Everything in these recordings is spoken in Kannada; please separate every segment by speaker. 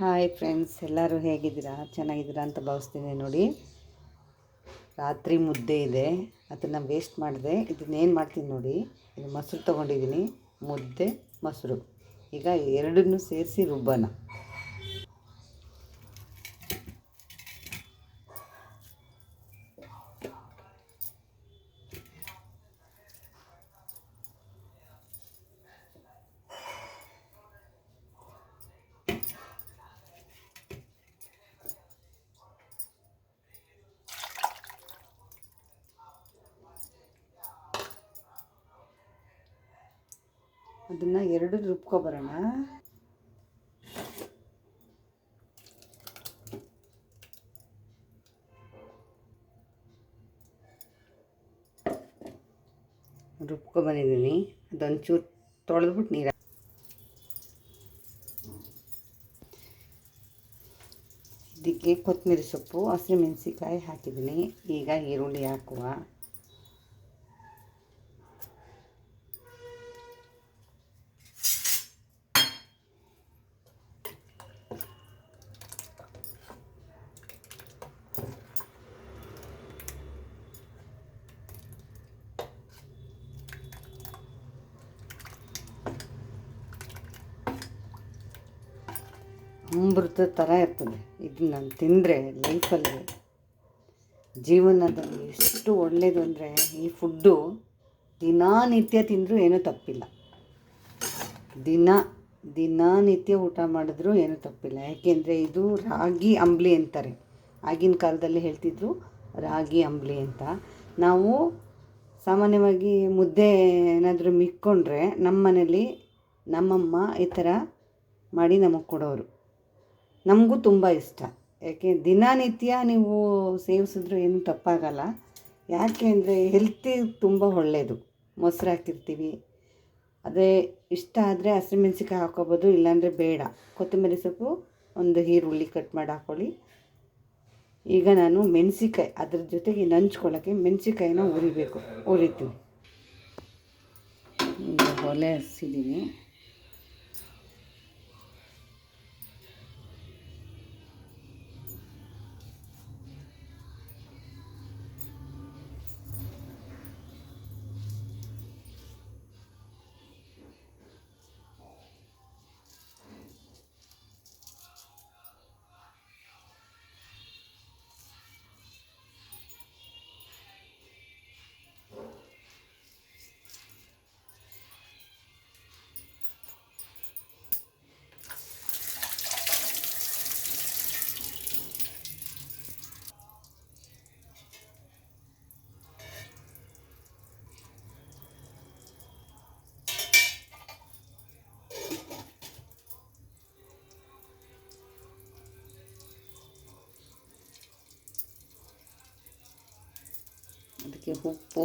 Speaker 1: ಹಾಯ್ ಫ್ರೆಂಡ್ಸ್, ಎಲ್ಲರೂ ಹೇಗಿದ್ದೀರಾ? ಚೆನ್ನಾಗಿದ್ದೀರಾ ಅಂತ ಭಾವಿಸ್ತೀನಿ ನೋಡಿ. ರಾತ್ರಿ ಮುದ್ದೆ ಇದೆ. ಅದನ್ನು ವೇಸ್ಟ್ ಮಾಡಿದೆ. ಇದನ್ನೇನು ಮಾಡ್ತೀನಿ ನೋಡಿ, ಇದು ಮೊಸರು ತೊಗೊಂಡಿದ್ದೀನಿ. ಮುದ್ದೆ, ಮೊಸರು. ಈಗ ಎರಡನ್ನೂ ಸೇರಿಸಿ ರುಬ್ಬನ ಅದನ್ನು ಎರಡು ರುಬ್ಕೊಬರೋಣ. ಬಂದಿದ್ದೀನಿ. ಚೂರು ತೊಳೆದ್ಬಿಟ್ಟು ನೀರು ಇದಕ್ಕೆ ಕೊತ್ತಂಬರಿ ಸೊಪ್ಪು ಹಸಿರು ಹಸಿಮೆಣಸಿಕಾಯಿ ಹಾಕಿದ್ದೀನಿ. ಈಗ ಈರುಳ್ಳಿ ಹಾಕುವ. ಅಮೃತ ಥರ ಇರ್ತದೆ. ಇದು ನಾನು ತಿಂದರೆ ಲೈಫಲ್ಲಿ ಜೀವನದಲ್ಲಿ ಎಷ್ಟು ಒಳ್ಳೆಯದು ಅಂದರೆ ಈ ಫುಡ್ಡು ದಿನಾನಿತ್ಯ ತಿಂದರೂ ಏನೂ ತಪ್ಪಿಲ್ಲ. ದಿನ, ದಿನಾನಿತ್ಯ ಊಟ ಮಾಡಿದ್ರೂ ಏನೂ ತಪ್ಪಿಲ್ಲ. ಯಾಕೆಂದರೆ ಇದು ರಾಗಿ ಅಂಬ್ಲಿ ಅಂತಾರೆ. ಆಗಿನ ಕಾಲದಲ್ಲಿ ಹೇಳ್ತಿದ್ರು ರಾಗಿ ಅಂಬ್ಲಿ ಅಂತ. ನಾವು ಸಾಮಾನ್ಯವಾಗಿ ಮುದ್ದೆ ಏನಾದರೂ ಮಿಕ್ಕೊಂಡ್ರೆ ನಮ್ಮ ಮನೇಲಿ ನಮ್ಮಮ್ಮ ಈ ಥರ ಮಾಡಿ ನಮಗೆ ಕೊಡೋರು. ನಮಗೂ ತುಂಬ ಇಷ್ಟ. ಯಾಕೆ, ದಿನನಿತ್ಯ ನೀವು ಸೇವಿಸಿದ್ರು ಏನೂ ತಪ್ಪಾಗಲ್ಲ. ಯಾಕೆ ಅಂದರೆ ಹೆಲ್ತಿ ತುಂಬ ಒಳ್ಳೆಯದು ಮೊಸರು ಹಾಕಿರ್ತೀವಿ. ಅದೇ ಇಷ್ಟ ಆದರೆ ಹಸಿಮೆಣ್ಸಿಕಾಯಿ ಹಾಕೋಬೋದು, ಇಲ್ಲಾಂದರೆ ಬೇಡ. ಕೊತ್ತಂಬರಿ ಸೊಪ್ಪು, ಒಂದು ಈರುಳ್ಳಿ ಕಟ್ ಮಾಡಿ ಹಾಕ್ಕೊಳ್ಳಿ ಈಗ ನಾನು ಮೆಣಸಿಕಾಯಿ ಅದ್ರ ಜೊತೆಗೆ ನಂಚ್ಕೊಳ್ಳೋಕ್ಕೆ ಮೆಣಸಿಕಾಯಿನ ಉರಿಬೇಕು ಉರಿತೀವಿ ಒಲೆ ಹಸಿದ್ದೀನಿ ಅದಕ್ಕೆ ಉಪ್ಪು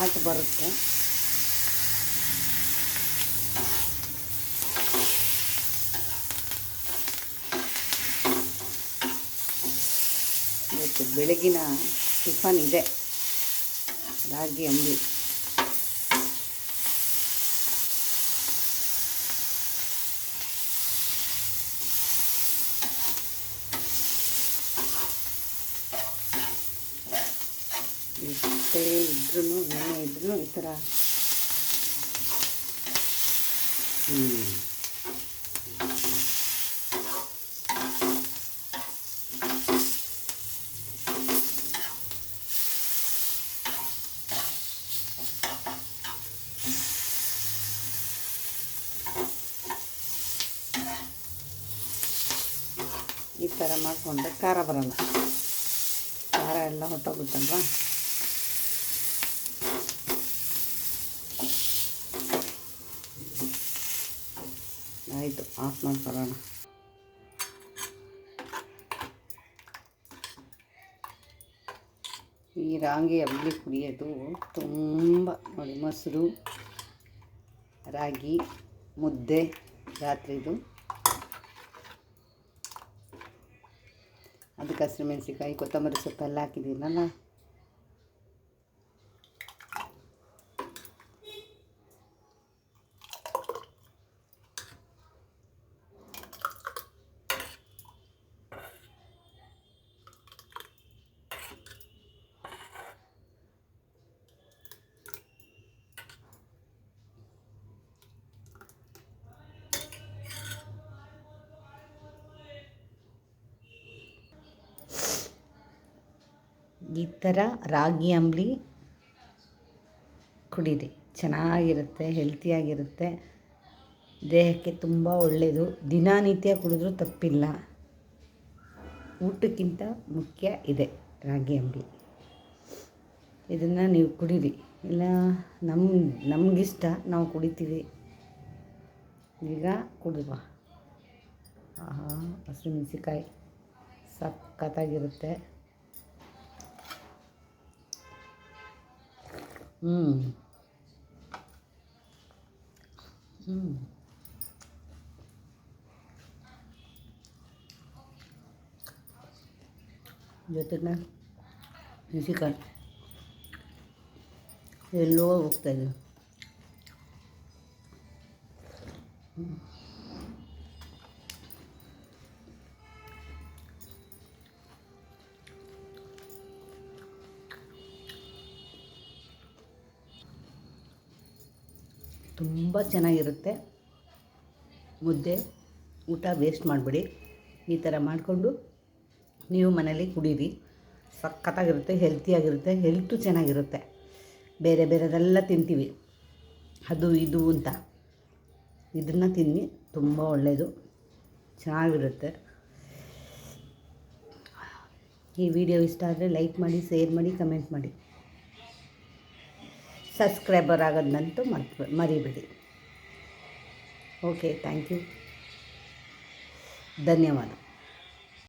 Speaker 1: ಘಾಟ್ ಬರುತ್ತೆ. ಇವತ್ತು ಬೆಳಗಿನ ಟಿಫನ್ ಇದೆ. ರಾಗಿ ಅಂಬಲಿ ಎಷ್ಟೇ ಇದ್ರೂ ಈ ಥರ ಹ್ಞೂ ಈ ಥರ ಮಾಡಿಕೊಂಡ್ರೆ ಖಾರ ಬರಲ್ಲ. ಖಾರ ಎಲ್ಲ ಹೊಟ್ಟೋಗುತ್ತಲ್ವಾ ಆಯಿತು ಆಫ್ ಮಾಡ್ಕೊಳ್ಳೋಣ. ಈ ರಾಗಿ ಅಂಬಲಿ ಕುಡಿಯೋದು ತುಂಬ ನೋಡಿ, ಮೊಸರು, ರಾಗಿ, ಮುದ್ದೆ ರಾತ್ರಿದು. ಅದಕ್ಕೆ ಹಸಿರು ಮೆಣಸಿಕಾಯಿ ಕೊತ್ತಂಬರಿ ಸೊಪ್ಪೆಲ್ಲ ಹಾಕಿದ್ದೀನಲ್ಲ. ಈ ಥರ ರಾಗಿ ಅಂಬಲಿ ಕುಡೀರಿ. ಚೆನ್ನಾಗಿರುತ್ತೆ, ಹೆಲ್ತಿಯಾಗಿರುತ್ತೆ. ದೇಹಕ್ಕೆ ತುಂಬ ಒಳ್ಳೆಯದು ದಿನನಿತ್ಯ ಕುಡಿದ್ರೂ ತಪ್ಪಿಲ್ಲ. ಊಟಕ್ಕಿಂತ ಮುಖ್ಯ ಇದೆ ರಾಗಿ ಅಂಬಲಿ. ಇದನ್ನು ನೀವು ಕುಡೀರಿ. ಇಲ್ಲ ನಮ್ಮ ನಮಗಿಷ್ಟ ನಾವು ಕುಡಿತೀವಿ. ಈಗ ಕುಡಿದ್ವಾ ಆಹಾ ಹಸಿರು ಮೆಣಸಿಕಾಯಿ ಸಖತ್ತಾಗಿರುತ್ತೆ. ಹ್ಞೂ ಹ್ಞೂ ಜೊತೆಗೆ ಮೆಣಸಿಕಾಯಿ ಎಲ್ಲೋ ಹೋಗ್ತಾಯಿದೆ ತುಂಬ ಚೆನ್ನಾಗಿರುತ್ತೆ. ಮುದ್ದೆ, ಊಟ ವೇಸ್ಟ್ ಮಾಡಿಬಿಡಿ. ಈ ಥರ ಮಾಡಿಕೊಂಡು ನೀವು ಮನೇಲಿ ಕುಡೀರಿ. ಸಖತ್ತಾಗಿರುತ್ತೆ ಹೆಲ್ತಿಯಾಗಿರುತ್ತೆ ಹೆಲ್ತು ಚೆನ್ನಾಗಿರುತ್ತೆ. ಬೇರೆ ಬೇರೆದೆಲ್ಲ ತಿಂತೀವಿ. ಅದು, ಇದು ಅಂತ. ಇದನ್ನು ತಿನ್ನಿ, ತುಂಬ ಒಳ್ಳೆಯದು ಚೆನ್ನಾಗಿರುತ್ತೆ. ಈ ವಿಡಿಯೋ ಇಷ್ಟ ಆದರೆ ಲೈಕ್ ಮಾಡಿ ಶೇರ್ ಮಾಡಿ ಕಮೆಂಟ್ ಮಾಡಿ. ಸಬ್ಸ್ಕ್ರೈಬರ್ ಆಗೋದನ್ನಂತೂ ಮರ್ತು ಮರಿಬೇಡಿ. ಓಕೆ ಥ್ಯಾಂಕ್ ಯು ಧನ್ಯವಾದ.